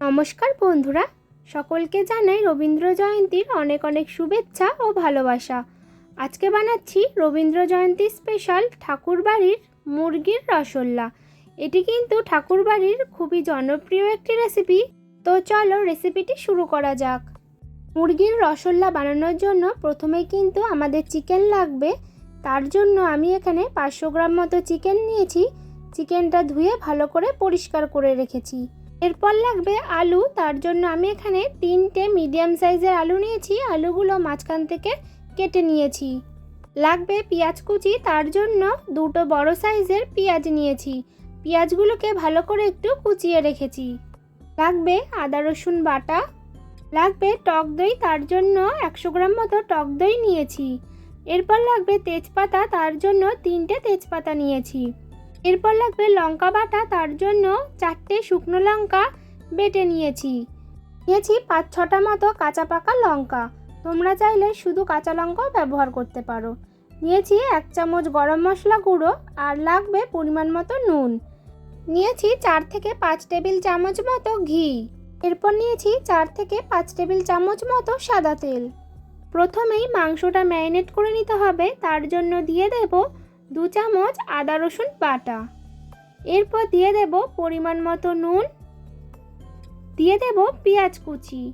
নমস্কার বন্ধুরা, সকলকে জানাই রবীন্দ্র জয়ন্তীর অনেক অনেক শুভেচ্ছা ও ভালোবাসা। আজকে বানাচ্ছি রবীন্দ্র জয়ন্তী স্পেশাল ঠাকুরবাড়ির মুরগির রসল্লা এটি কিন্তু ঠাকুরবাড়ির খুবই জনপ্রিয় একটি রেসিপি তো চলো রেসিপিটি শুরু করা যাক। মুরগির রসল্লা বানানোর জন্য প্রথমেই কিন্তু আমাদের চিকেন লাগবে। তার জন্য আমি এখানে পাঁচশো গ্রাম মতো চিকেন নিয়েছি। চিকেনটা ধুয়ে ভালো করে পরিষ্কার করে রেখেছি। এরপর লাগবে আলু। তার জন্য আমি এখানে তিনটে মিডিয়াম সাইজের আলু নিয়েছি। আলুগুলো মাঝখান থেকে কেটে নিয়েছি। লাগবে পেঁয়াজ কুচি। তার জন্য দুটো বড় সাইজের পেঁয়াজ নিয়েছি। পেঁয়াজগুলোকে ভালো করে একটু কুচিয়ে রেখেছি। লাগবে আদা, রসুন বাটা। লাগবে টক দই। তার জন্য একশো গ্রাম মতো টক দই নিয়েছি। এরপর লাগবে তেজপাতা। তার জন্য তিনটে তেজপাতা নিয়েছি। এরপর লাগবে লঙ্কা বাটা, তার জন্য চারটে শুকনো লঙ্কা বেটে নিয়েছি। নিয়েছি পাঁচ ছটা মতো কাঁচা পাকা লঙ্কা। তোমরা চাইলে শুধু কাঁচা লঙ্কাও ব্যবহার করতে পারো। নিয়েছি এক চামচ গরম মশলা গুঁড়ো আর লাগবে পরিমাণ মতো নুন। নিয়েছি চার থেকে পাঁচ টেবিল চামচ মতো ঘি। এরপর নিয়েছি চার থেকে পাঁচ টেবিল চামচ মতো সাদা তেল। প্রথমেই মাংসটা ম্যারিনেট করে নিতে হবে, তার জন্য দিয়ে দেব দু চামচ আদা রসুন বাটা। এরপর দিয়ে দেব পরিমাণ মতো নুন। দিয়ে দেব পেঁয়াজ কুচি।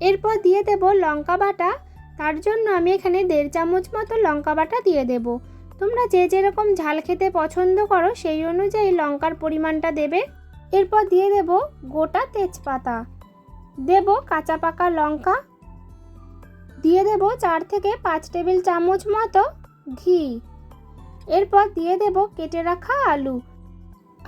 এরপর দিয়ে দেব লঙ্কা বাটা। তার জন্য আমি এখানে দেড় চামচ মতো লঙ্কা বাটা দিয়ে দেব। তোমরা যে যেরকম ঝাল খেতে পছন্দ করো, সেই অনুযায়ী লঙ্কার পরিমাণটা দেবে। এরপর দিয়ে দেব গোটা তেজপাতা। দেব কাঁচা পাকা লঙ্কা। দিয়ে দেব চার থেকে পাঁচ টেবিল চামচ মতো ঘি। এরপর দিয়ে দেব কেটে রাখা আলু।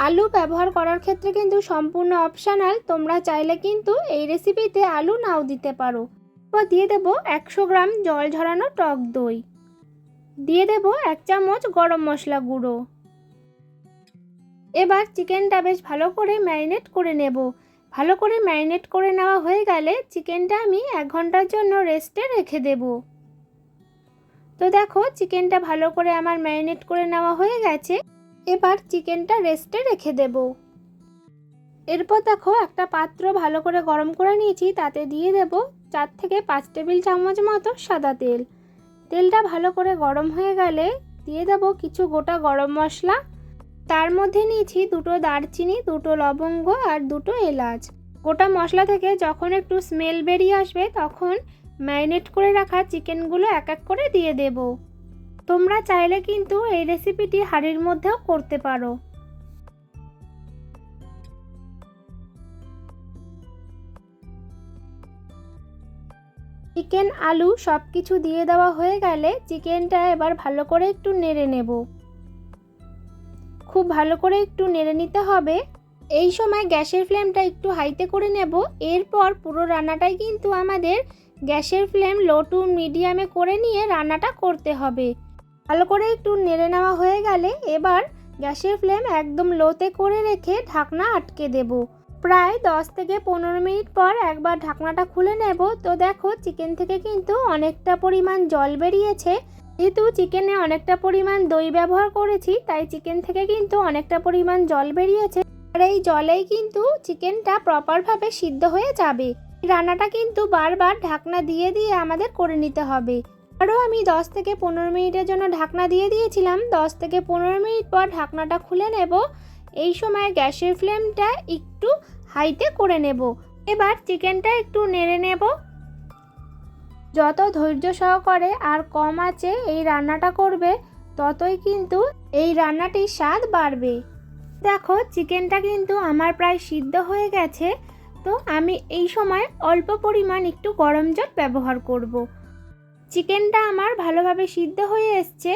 আলু ব্যবহার করার ক্ষেত্রে কিন্তু সম্পূর্ণ অপশানাল তোমরা চাইলে কিন্তু এই রেসিপিতে আলু নাও দিতে পারো। এরপর দিয়ে দেব একশো গ্রাম জল ঝরানো টক দই। দিয়ে দেব এক চামচ গরম মশলা গুঁড়ো। এবার চিকেনটা বেশ ভালো করে ম্যারিনেট করে নেব। ভালো করে ম্যারিনেট করে নেওয়া হয়ে গেলে চিকেনটা আমি এক ঘণ্টার জন্য রেস্টে রেখে দেব। তো দেখো, চিকেনটা ভালো করে আমার ম্যারিনেট করে নেওয়া হয়ে গেছে। এবার চিকেনটা রেস্টে রেখে দেব। এরপর দেখো, একটা পাত্র ভালো করে গরম করে নিয়েছি, তাতে দিয়ে দেব চার থেকে পাঁচ টেবিল চামচ মতো সাদা তেল। তেলটা ভালো করে গরম হয়ে গেলে দিয়ে দেব কিছু গোটা গরম মশলা তার মধ্যে নিয়েছি দুটো দারচিনি, দুটো লবঙ্গ আর দুটো এলাচ। গোটা মশলা থেকে যখন একটু স্মেল বেরিয়ে আসবে, তখন ম্যারিনেট করে রাখা চিকেনগুলো এক এক করে দিয়ে দেব। তোমরা চাইলে কিন্তু এই রেসিপিটি হাঁড়ির মধ্যেও করতে পারো। চিকেন আলু সব কিছু দিয়ে দেওয়া হয়ে গেলে চিকেনটা এবার ভালো করে একটু নেড়ে নেব। খুব ভালো করে একটু নেড়ে নিতে হবে। এই সময় গ্যাসের ফ্লেমটা একটু হাইতে করে নেব। এরপর পুরো রান্নাটাই কিন্তু আমাদের গ্যাসের ফ্লেম লো টু মিডিয়ামে করে নিয়ে রান্নাটা করতে হবে। ভালো করে একটু নেড়ে নেওয়া হয়ে গেলে এবার গ্যাসের ফ্লেম একদম লোতে করে রেখে ঢাকনা আটকে দেব। প্রায় দশ থেকে পনেরো মিনিট পর একবার ঢাকনাটা খুলে নেব। তো দেখো, চিকেন থেকে কিন্তু অনেকটা পরিমাণ জল বেরিয়েছে। যেহেতু চিকেনে অনেকটা পরিমাণ দই ব্যবহার করেছি, তাই চিকেন থেকে কিন্তু অনেকটা পরিমাণ জল বেরিয়েছে। আর এই জলেই কিন্তু চিকেনটা প্রপারভাবে সিদ্ধ হয়ে যাবে। রান্নাটা কিন্তু বারবার ঢাকনা দিয়ে দিয়ে আমাদের করে নিতে হবে। আরও আমি দশ থেকে পনেরো মিনিটের জন্য ঢাকনা দিয়ে দিয়েছিলাম। দশ থেকে পনেরো মিনিট পর ঢাকনাটা খুলে নেব। এই সময় গ্যাসের ফ্লেমটা একটু হাইতে করে নেব। এবার চিকেনটা একটু নেড়ে নেব। যত ধৈর্য সহকারে আর কম আছে এই রান্নাটা করবে, ততই কিন্তু এই রান্নাটির স্বাদ বাড়বে দেখো, চিকেনটা কিন্তু আমার প্রায় সিদ্ধ হয়ে গেছে, তো আমি এই সময় অল্প পরিমাণ একটু গরম জল ব্যবহার করব। চিকেনটা আমার ভালোভাবে সিদ্ধ হয়ে এসছে,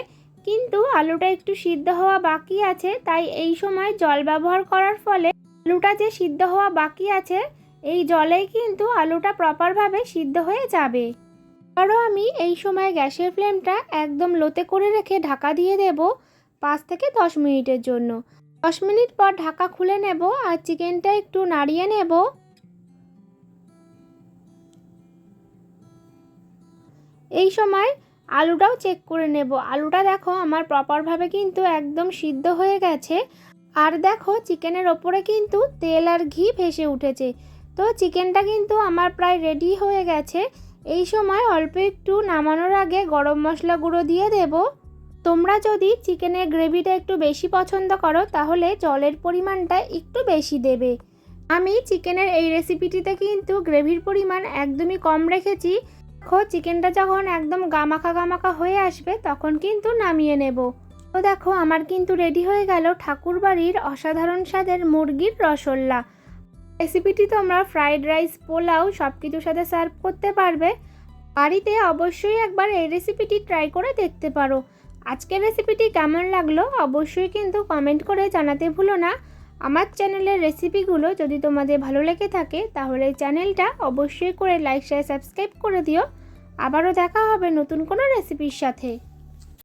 কিন্তু আলুটা একটু সিদ্ধ হওয়া বাকি আছে, তাই এই সময় জল ব্যবহার করার ফলে আলুটা যে সিদ্ধ হওয়া বাকি আছে, এই জলেই কিন্তু আলুটা প্রপারভাবে সিদ্ধ হয়ে যাবে আরও আমি এই সময় গ্যাসের ফ্লেমটা একদম লোতে করে রেখে ঢাকা দিয়ে দেব পাঁচ থেকে দশ মিনিটের জন্য। দশ মিনিট পর ঢাকা খুলে নেব আর চিকেনটা একটু নাড়িয়ে নেব। এই সময় আলুটাও চেক করে নেব। আলুটা দেখো আমার প্রপারভাবে কিন্তু একদম সিদ্ধ হয়ে গেছে। আর দেখো চিকেনের ওপরে কিন্তু তেল আর ঘি ভেসে উঠেছে। তো চিকেনটা কিন্তু আমার প্রায় রেডি হয়ে গেছে। এই সময় অল্প একটু নামানোর আগে গরম মশলা গুঁড়ো দিয়ে দেব। তোমরা যদি চিকেনের গ্রেভিটা একটু বেশি পছন্দ করো, তাহলে জলের পরিমাণটা একটু বেশি দেবে। আমি চিকেনের এই রেসিপিটিতে কিন্তু গ্রেভির পরিমাণ একদমই কম রেখেছি। দেখো, চিকেনটা যখন একদম গামাখা গামাখা হয়ে আসবে, তখন কিন্তু নামিয়ে নেব। তো দেখো, আমার কিন্তু রেডি হয়ে গেল ঠাকুরবাড়ির অসাধারণ স্বাদের মুরগির রসল্লা রেসিপিটি তোমরা ফ্রাইড রাইস, পোলাও সব কিছুর সাথে সার্ভ করতে পারবে। বাড়িতে অবশ্যই একবার এই রেসিপিটি ট্রাই করে দেখতে পারো। আজকের রেসিপিটি কেমন লাগল অবশ্যই কিন্তু কমেন্ট করে জানাতে ভুলো না। আমার চ্যানেলের রেসিপিগুলো যদি তোমাদের ভালো লেগে থাকে, তাহলে চ্যানেলটা অবশ্যই করে লাইক শেয়ার সাবস্ক্রাইব করে দিও। আবারও দেখা হবে নতুন কোনো রেসিপির সাথে।